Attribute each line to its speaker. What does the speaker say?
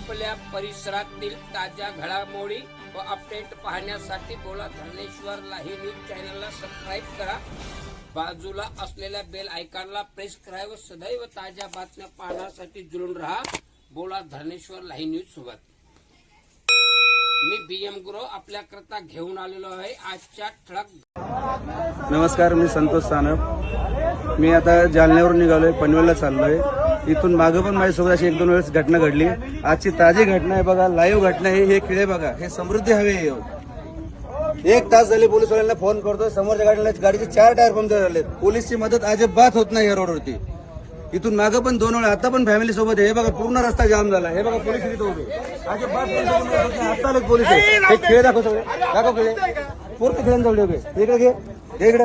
Speaker 1: आपल्या परिसरातील ताज्या घडामोडी व अपडेट पाहण्यासाठी बोला. धनेश्वर लाही न्यूज चॅनलला सबस्क्राईब करा. बाजूला असलेल्या बेल आयकॉनला प्रेस करा व सदैव ताज्या बातम्या पाहण्यासाठी जुळून राहा. बोला धनेश्वर लाही न्यूज सोबत. मी बी एम गुरु आपल्याकरता घेऊन आलेलो आहे आजच्या ठळक
Speaker 2: नमस्कार मी संतोष सानप. मी आता जालन्यावरून निघालोय पनवेलला चाललोय. इथून मागं पण माझ्यासोबत अशी एक दोन वेळेस घटना घडली. आजची ताजी घटना आहे बघा लाईव्ह घटना आहे हे खेळे बघा हे समृद्धी हवे आहे. एक तास झाले पोलीसवाल्यांना फोन करतोय समोरच्या गाडीला गाडीचे चार टायर पंक्चर झाले पोलीसची मदत अजिबात होत नाही या रोडवरती इथून मागं पण दोन वेळा आता पण फॅमिली सोबत आहे. हे बघा पूर्ण रस्ता जाम झाला. हे बघा पोलीस इथे उभे आता पोलीस आहे. हे खेळ दाखव सगळे. दाखव खेळ. पूर्ण खेळून उभे इकडे घे. इकडे.